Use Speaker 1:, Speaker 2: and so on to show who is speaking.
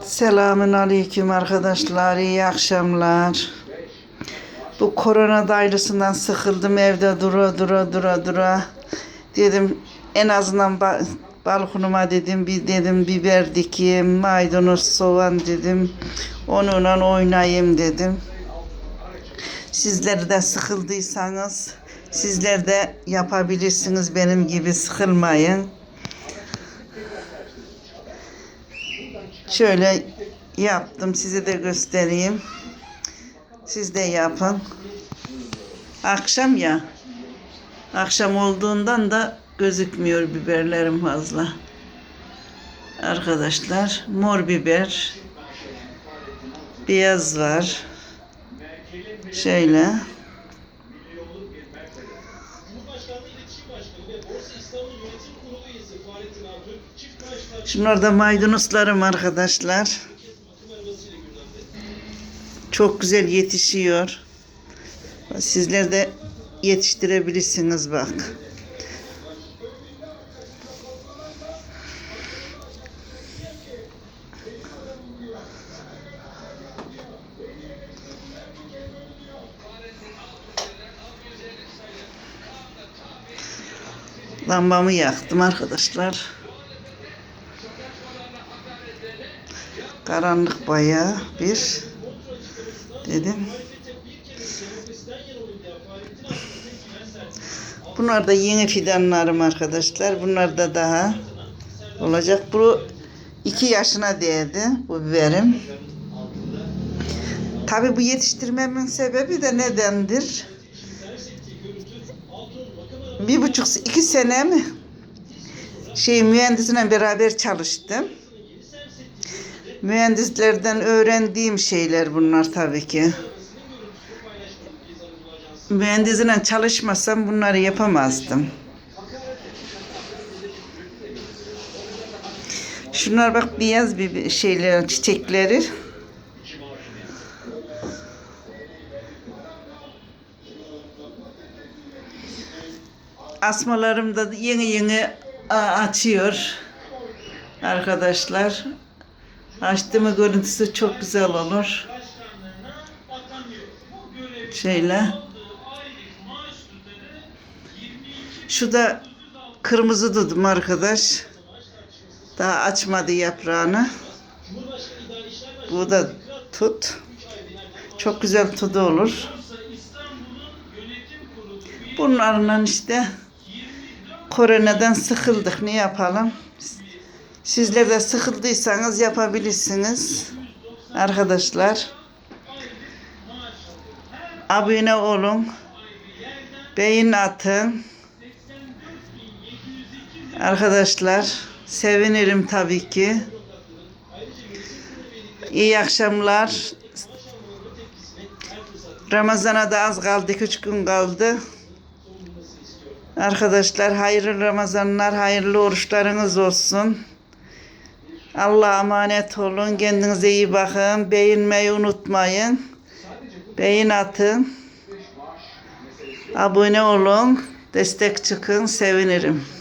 Speaker 1: Selamün aleyküm arkadaşlar. iyi akşamlar. Bu korona dairesinden sıkıldım evde dura dura dura dura. Dedim en azından ba- balkonuma dedim bir dedim biber dikeyim, maydanoz, soğan dedim. Onunla oynayayım dedim. Sizler de sıkıldıysanız sizler de yapabilirsiniz benim gibi sıkılmayın. Şöyle yaptım size de göstereyim. Siz de yapın. Akşam ya. Akşam olduğundan da gözükmüyor biberlerim fazla. Arkadaşlar mor biber. Beyaz var. Şöyle. Şunlar da maydanozlarım arkadaşlar. Çok güzel yetişiyor. Sizler de yetiştirebilirsiniz bak. Lambamı yaktım arkadaşlar. Karanlık bayağı bir dedim. Bunlar da yeni fidanlarım arkadaşlar. Bunlar da daha olacak. Bu iki yaşına değdi bu biberim. Tabi bu yetiştirmemin sebebi de nedendir? Bir buçuk, iki sene mi? Şey mühendisine beraber çalıştım. Mühendislerden öğrendiğim şeyler bunlar tabii ki. Mühendisine çalışmasam bunları yapamazdım. Şunlar bak beyaz bir şeyler, çiçekleri. Asmalarım da yeni yeni açıyor. Arkadaşlar. Açtığımı görüntüsü çok güzel olur. Şöyle. Şu da kırmızı dudum arkadaş. Daha açmadı yaprağını. Bu da tut. Çok güzel tudu olur. Bunlarla işte koronadan sıkıldık. Ne yapalım? Sizler de sıkıldıysanız yapabilirsiniz. Arkadaşlar. Abone olun. Beğen atın. Arkadaşlar sevinirim tabii ki. İyi akşamlar. Ramazana da az kaldı. Üç gün kaldı. Arkadaşlar hayırlı Ramazanlar, hayırlı oruçlarınız olsun. Allah'a emanet olun. Kendinize iyi bakın. Beğenmeyi unutmayın. Beğen atın. Abone olun. Destek çıkın. Sevinirim.